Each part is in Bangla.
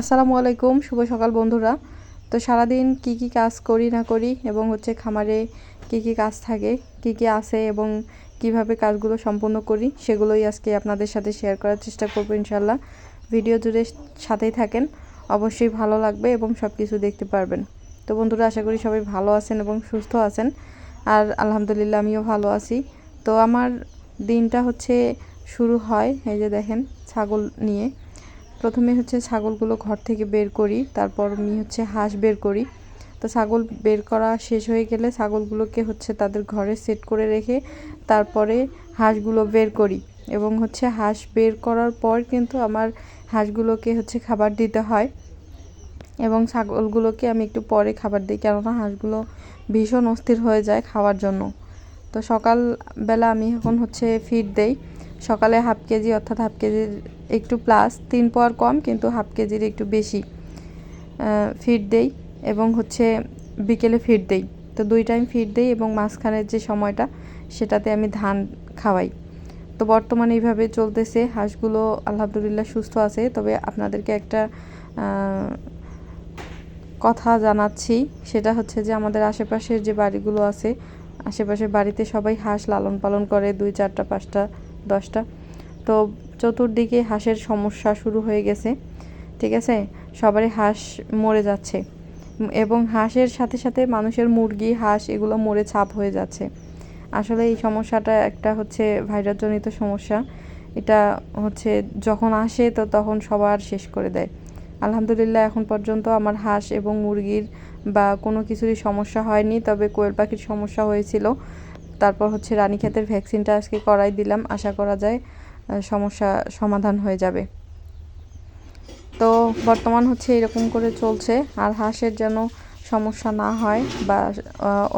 আসসালামু আলাইকুম, শুভ সকাল বন্ধুরা। তো সারাদিন কি কি কাজ করি না করি এবং হচ্ছে খামারে কি কি কাজ থাকে, কি কি আছে এবং কীভাবে কাজগুলো সম্পন্ন করি, সেগুলোই আজকে আপনাদের সাথে শেয়ার করার চেষ্টা করব ইনশাল্লাহ ভিডিও জুড়ে সাথেই থাকেন, অবশ্যই ভালো লাগবে এবং সব কিছু দেখতে পারবেন। তো বন্ধুরা, আশা করি সবাই ভালো আছেন এবং সুস্থ আছেন। আর আলহামদুলিল্লাহ আমিও ভালো আছি। তো আমার দিনটা হচ্ছে শুরু হয়, এই যে দেখেন, ছাগল নিয়ে। প্রথমে হচ্ছে ছাগলগুলো ঘর থেকে বের করি, তারপর আমি হচ্ছে হাঁস বের করি। তো ছাগল বের করা শেষ হয়ে গেলে ছাগলগুলোকে হচ্ছে তাদের ঘরে সেট করে রেখে তারপরে হাঁসগুলো বের করি এবং হচ্ছে হাঁস বের করার পর কিন্তু আমার হাঁসগুলোকে হচ্ছে খাবার দিতে হয় এবং ছাগলগুলোকে আমি একটু পরে খাবার দিই কেননা হাঁসগুলো ভীষণ অস্থির হয়ে যায় খাওয়ার জন্য। তো সকালবেলা আমি এখন হচ্ছে ফিড দেই। সকালে হাফ কেজি অর্থাৎ হাফ কেজির একটু প্লাস তিন পোয়ার কম, কিন্তু হাফ কেজির একটু বেশি ফিড দেই এবং হচ্ছে বিকেলে ফিড দেই। তো দুই টাইম ফিড দেই এবং মাঝখানের যে সময়টা, সেটাতে আমি ধান খাওয়াই। তো বর্তমানে এইভাবে চলতেছে, হাঁসগুলো আলহামদুলিল্লাহ সুস্থ আছে। তবে আপনাদেরকে একটা কথা জানাচ্ছি, সেটা হচ্ছে যে আমাদের আশেপাশের যে বাড়িগুলো আছে, আশেপাশের বাড়িতে সবাই হাঁস লালন পালন করে, দুই চারটা, পাঁচটা, দশটা। তো চতুর্দিকে হাঁসের সমস্যা শুরু হয়ে গেছে, ঠিক আছে? সবারই হাঁস মরে যাচ্ছে। এবং হাঁসের সাথে সাথে মানুষের মুরগি, হাঁস এগুলো মরে ছাপ হয়ে যাচ্ছে। আসলে এই সমস্যাটা একটা হচ্ছে ভাইরাসজনিত সমস্যা। এটা হচ্ছে যখন আসে তো তখন সবার শেষ করে দেয়। আলহামদুলিল্লাহ, এখন পর্যন্ত আমার হাঁস এবং মুরগির বা কোনো কিছুরই সমস্যা হয়নি, তবে কোয়েল পাখির সমস্যা হয়েছিল। তারপর হচ্ছে রানীক্ষেতের ভ্যাকসিনটা আজকে করাই দিলাম। আশা করা যায় সমস্যা সমাধান হয়ে যাবে। তো বর্তমান হচ্ছে এরকম করে চলছে। আর হাঁসের যেন সমস্যা না হয় বা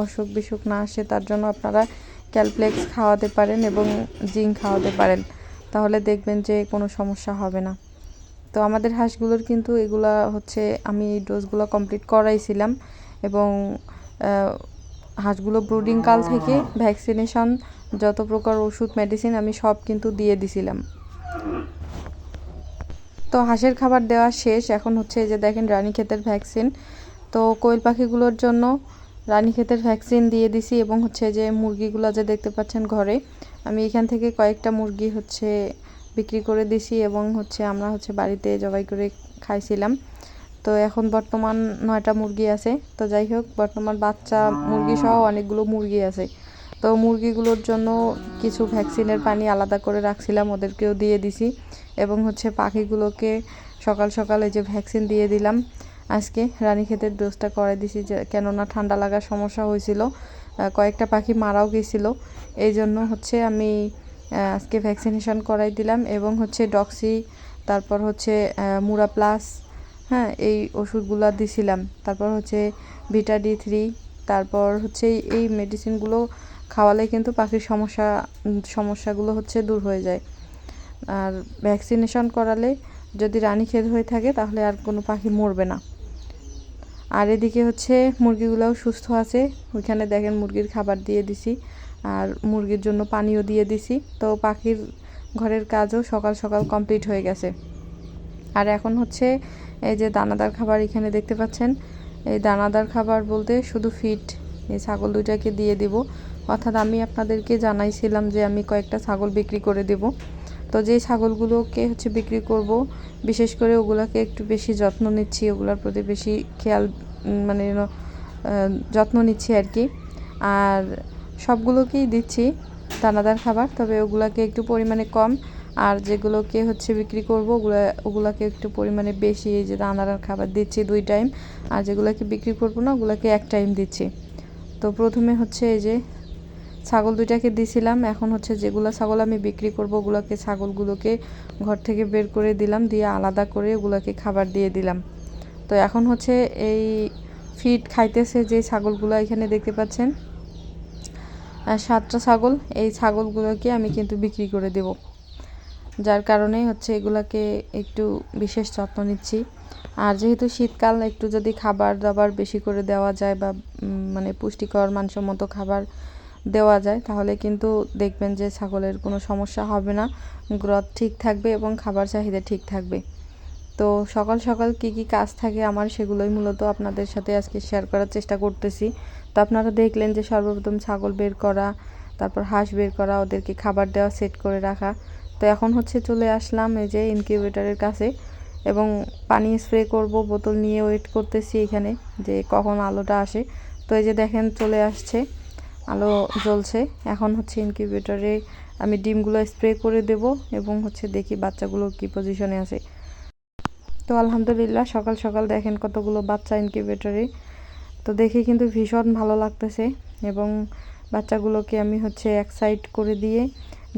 অসুখ বিসুখ না আসে, তার জন্য আপনারা ক্যালপ্লেক্স খাওয়াতে পারেন এবং জিঙ্ক খাওয়াতে পারেন। তাহলে দেখবেন যে কোনো সমস্যা হবে না। তো আমাদের হাঁসগুলোর কিন্তু এগুলা হচ্ছে, আমি এই ডোজগুলো কমপ্লিট করাইছিলাম এবং হাঁসগুলো ব্রুডিং কাল থেকে ভ্যাকসিনেশন যত প্রকার ওষুধ মেডিসিন আমি সব কিন্তু দিয়ে দিছিলাম। তো হাঁসের খাবার দেওয়া শেষ। এখন হচ্ছে যে দেখেন রানীক্ষেতের ভ্যাকসিন তো কোয়েল পাখিগুলোর জন্য রানীক্ষেতের ভ্যাকসিন দিয়ে দিছি এবং হচ্ছে যে মুরগিগুলো যে দেখতে পাচ্ছেন ঘরে, আমি এখান থেকে কয়েকটা মুরগি হচ্ছে বিক্রি করে দিছি এবং হচ্ছে আমরা হচ্ছে বাড়িতে জবাই করে খাইছিলাম। তো এখন বর্তমান নয়টা মুরগি আছে। তো যাই হোক, বর্তমান বাচ্চা মুরগি সহ অনেকগুলো মুরগি আছে। তো মুরগিগুলোর জন্য কিছু ভ্যাকসিনের পানি আলাদা করে রাখছিলাম, ওদেরকেও দিয়ে দিছি। এবং হচ্ছে পাখিগুলোকে সকাল সকালে যে ভ্যাকসিন দিয়ে দিলাম। আজকে রানীক্ষেতের ডোজটা করে দিছি যে, কেননা ঠান্ডা লাগার সমস্যা হয়েছিল। কয়েকটা পাখি মারাও গেছিল। এই জন্য হচ্ছে আমি আজকে ভ্যাকসিনেশন করাই দিলাম এবং হচ্ছে ডক্সি তারপর হচ্ছে মুরা প্লাস হ্যাঁ এই ওষুধগুলো দিছিলাম। তারপর হচ্ছে ভিটা ডি থ্রি তারপর হচ্ছে এই মেডিসিনগুলো খাওয়ালে কিন্তু পাখির সমস্যা, সমস্যাগুলো হচ্ছে দূর হয়ে যায়। আর ভ্যাকসিনেশন করালে যদি রানী রানীক্ষেত হয়ে থাকে তাহলে আর কোনো পাখি মরবে না। আর এদিকে হচ্ছে মুরগিগুলোও সুস্থ আছে। ওইখানে দেখেন মুরগির খাবার দিয়ে দিছি আর মুরগির জন্য পানিও দিয়ে দিছি। তো পাখির ঘরের কাজও সকাল সকাল কমপ্লিট হয়ে গেছে। আর এখন হচ্ছে এই যে দানাদার খাবার এখানে দেখতে পাচ্ছেন। এই দানাদার খাবার বলতে শুধু ফিট এই ছাগল দুইটাকে দিয়ে দিব। অর্থাৎ আমি আপনাদেরকে জানাইছিলাম যে আমি কয়েকটা ছাগল বিক্রি করে দেব। তো যে ছাগলগুলোকে হচ্ছে বিক্রি করব, বিশেষ করে ওগুলোকে একটু বেশি যত্ন নিচ্ছি, ওগুলোর প্রতি বেশি খেয়াল মানে যত্ন নিচ্ছি আর কি। আর সবগুলোকেই দিচ্ছি দানাদার খাবার, তবে ওগুলাকে একটু পরিমাণে কম। আর যেগুলোকে হচ্ছে বিক্রি করব, ওগুলো, ওগুলোকে একটু পরিমাণে বেশি, এই যে দানাদার খাবার দিচ্ছি দুই টাইম। আর যেগুলোকে বিক্রি করব না, ওগুলোকে এক টাইম দিচ্ছি। তো প্রথমে হচ্ছে এই যে ছাগল দুইটাকে দিছিলাম। এখন হচ্ছে যেগুলো ছাগল আমি বিক্রি করব, ওগুলোকে ছাগলগুলোকে ঘর থেকে বের করে দিলাম, দিয়ে আলাদা করে ওগুলোকে খাবার দিয়ে দিলাম। তো এখন হচ্ছে এই ফিড খাইতেছে যে ছাগলগুলো এখানে দেখতে পাচ্ছেন সাতটা ছাগল। এই ছাগলগুলোকে আমি কিন্তু বিক্রি করে দেব। যার কারণে হচ্ছে এগুলাকে একটু বিশেষ যত্ন নিচ্ছি। আর যেহেতু শীতকাল, একটু যদি খাবার দাবার বেশি করে দেওয়া যায় বা মানে পুষ্টিকর, মানসম্মত খাবার দেওয়া যায়, তাহলে কিন্তু দেখবেন যে ছাগলের কোনো সমস্যা হবে না। গ্রথ ঠিক থাকবে এবং খাবার চাহিদা ঠিক থাকবে। তো সকাল সকাল কি কি কাজ থাকে আমার সেগুলোই মূলত আপনাদের সাথে আজকে শেয়ার করার চেষ্টা করতেছি। তো আপনারা দেখলেন যে সর্বপ্রথম ছাগল বের করা, তারপর হাঁস বের করা, ওদেরকে খাবার দেওয়া সেট করে রাখা। তো এখন হচ্ছে চলে আসলাম এই যে ইনকিউবেটরের কাছে এবং পানি স্প্রে করব, বোতল নিয়ে ওয়েট করতেছি এখানে যে কখন আলোটা আসে। তো এই যে দেখেন চলে আসছে। আলো জ্বলছে। এখন হচ্ছে ইনকিউবেটরে আমি ডিমগুলো স্প্রে করে দেব এবং হচ্ছে দেখি বাচ্চাগুলো কি পজিশনে আছে। তো আলহামদুলিল্লাহ, সকাল সকাল দেখেন কতগুলো বাচ্চা ইনকিউবেটরে তো দেখে কিন্তু ভীষণ ভালো লাগতেছে এবং বাচ্চাগুলোকে আমি হচ্ছে এক সাইড করে দিয়ে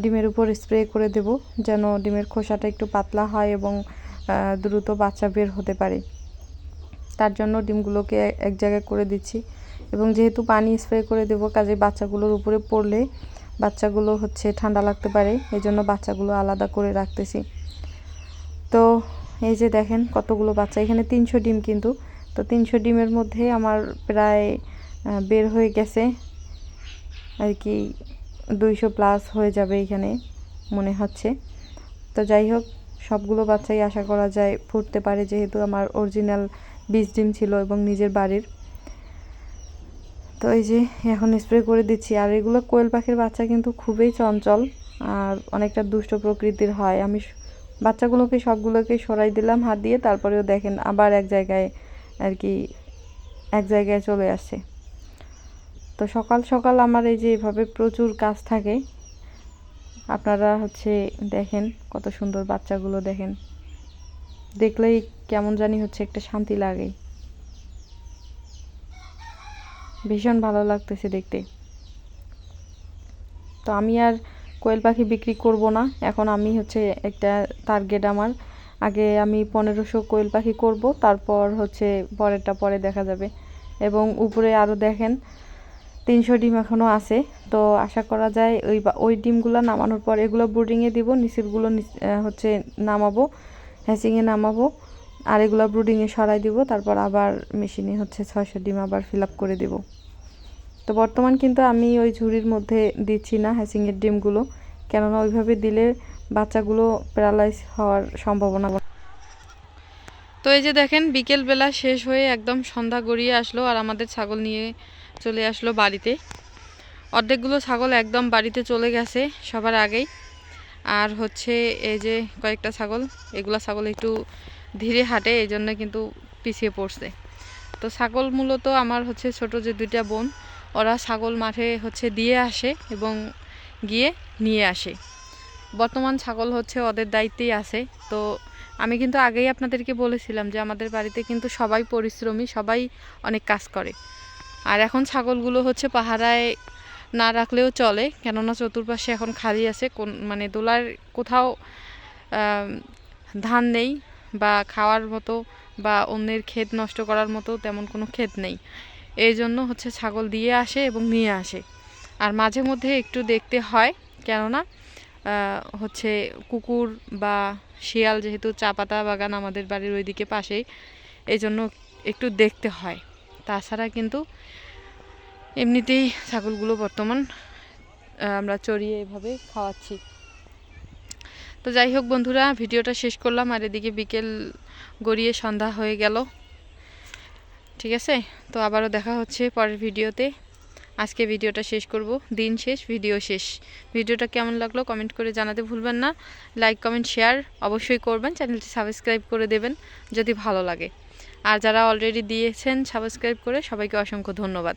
ডিমের উপর স্প্রে করে দেব যেন ডিমের খোসাটা একটু পাতলা হয় এবং দ্রুত বাচ্চা বের হতে পারে। তার জন্য ডিমগুলোকে এক জায়গায় করে দিচ্ছি। এবং যেহেতু পানি স্প্রে করে দেবো, কাজে বাচ্চাগুলোর উপরে পড়লে বাচ্চাগুলো হচ্ছে ঠান্ডা লাগতে পারে এই জন্য বাচ্চাগুলো আলাদা করে রাখতেছি। তো এই যে দেখেন কতগুলো বাচ্চা, এখানে তিনশো ডিম কিন্তু। তো তিনশো ডিমের মধ্যে আমার প্রায় বের হয়ে গেছে আর কি দুইশো প্লাস হয়ে যাবে এখানে মনে হচ্ছে। তো যাই হোক, সবগুলো বাচ্চাই আশা করা যায় ফুটতে পারে, যেহেতু আমার অরিজিনাল বীজ ডিম ছিল এবং নিজের বাড়ির। তো এই যে এখন স্প্রে করে দিচ্ছি। আর এগুলো কোয়েল পাখির বাচ্চা কিন্তু খুবই চঞ্চল আর অনেকটা দুষ্ট প্রকৃতির হয়। আমি বাচ্চাগুলোকে সবগুলোকে সরাই দিলাম হাত দিয়ে, তারপরেও দেখেন আবার এক জায়গায় আর কি এক জায়গায় চলে আসে তো সকাল সকাল আমার এই যে এভাবে প্রচুর কাজ থাকে। আপনারা হচ্ছে দেখেন কত সুন্দর বাচ্চাগুলো দেখেন। দেখলেই কেমন জানি হচ্ছে একটা শান্তি লাগে। ভীষণ ভালো লাগতেছে দেখতে। তো আমি আর কোয়েল পাখি বিক্রি করব না। এখন আমি হচ্ছে একটা টার্গেট আমার। আগে আমি পনেরোশো কোয়েল পাখি করব, তারপর হচ্ছে পরেরটা পরে দেখা যাবে। এবং উপরে আরও দেখেন, তিনশো ডিম এখনও আছে। তো আশা করা যায় ওই ওই ডিমগুলো নামানোর পর এগুলো ব্রুডিংয়ে দিব, নিচেরগুলো হচ্ছে নামাবো হ্যাচিংয়ে নামাবো। আর এগুলো ব্রুডিংয়ে সরাই দিব, তারপর আবার মেশিনে হচ্ছে ছয়শো ডিম আবার ফিল আপ করে দেব। তো বর্তমান কিন্তু আমি ওই ঝুড়ির মধ্যে দিচ্ছি না হ্যাচিংয়ের ডিমগুলো, কেননা ওইভাবে দিলে বাচ্চাগুলো প্যারালাইজ হওয়ার সম্ভাবনা তো এই যে দেখেন বিকেল বেলা শেষ হয়ে একদম সন্ধ্যা গড়িয়ে আসলো আর আমাদের ছাগল নিয়ে চলে আসলো বাড়িতে। অর্ধেকগুলো ছাগল একদম বাড়িতে চলে গেছে সবার আগেই। আর হচ্ছে এই যে কয়েকটা ছাগল, এগুলো ছাগল একটু ধীরে হাঁটে এই জন্য কিন্তু পিছিয়ে পড়ছে। তো ছাগল মূলত আমার হচ্ছে ছোট যে দুইটা বোন, ওরা ছাগল মাঠে হচ্ছে দিয়ে আসে এবং গিয়ে নিয়ে আসে। বর্তমান ছাগল হচ্ছে ওদের দায়িত্বেই আছে। তো আমি কিন্তু আগেই আপনাদেরকে বলেছিলাম যে আমাদের বাড়িতে কিন্তু সবাই পরিশ্রমী, সবাই অনেক কাজ করে। আর এখন ছাগলগুলো হচ্ছে পাহারায় না রাখলেও চলে, কেননা চতুর্পাশে এখন খালি আছে, কোন মানে দোলার কোথাও ধান নেই। বা খাওয়ার মতো বা অন্যের ক্ষেত নষ্ট করার মতো তেমন কোনো ক্ষেত নেই। এই জন্য হচ্ছে ছাগল দিয়ে আসে এবং নিয়ে আসে। আর মাঝে মধ্যে একটু দেখতে হয়, কেননা হচ্ছে কুকুর বা শিয়াল যেহেতু চা পাতা বাগান আমাদের বাড়ির ওইদিকে পাশেই, এই জন্য একটু দেখতে হয়। তাছাড়া কিন্তু এমনিতেই ছাগলগুলো বর্তমান আমরা চড়িয়ে এভাবে খাওয়াচ্ছি। তো যাই হোক বন্ধুরা, ভিডিওটা শেষ করলাম আর এদিকে বিকেল গড়িয়ে সন্ধ্যা হয়ে গেল। ঠিক আছে? তো আবারও দেখা হচ্ছে পরের ভিডিওতে। আজকে ভিডিওটা শেষ করব। দিন শেষ, ভিডিও শেষ। ভিডিওটা কেমন লাগল কমেন্ট করে জানাতে ভুলবেন না। লাইক, কমেন্ট, শেয়ার অবশ্যই করবেন। চ্যানেলটি সাবস্ক্রাইব করে দেবেন যদি ভালো লাগে। আর যারা অলরেডি দিয়েছেন সাবস্ক্রাইব করে সবাইকে অসংখ্য ধন্যবাদ।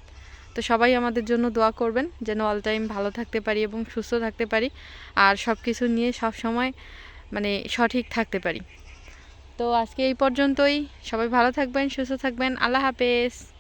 তো সবাই আমাদের জন্য দোয়া করবেন, যেন অল টাইম ভালো থাকতে পারি এবং সুস্থ থাকতে পারি, আর সব কিছু নিয়ে সব সময় মানে সঠিক থাকতে পারি। তো আজকে এই পর্যন্তই। সবাই ভালো থাকবেন, সুস্থ থাকবেন। আল্লাহ হাফেজ।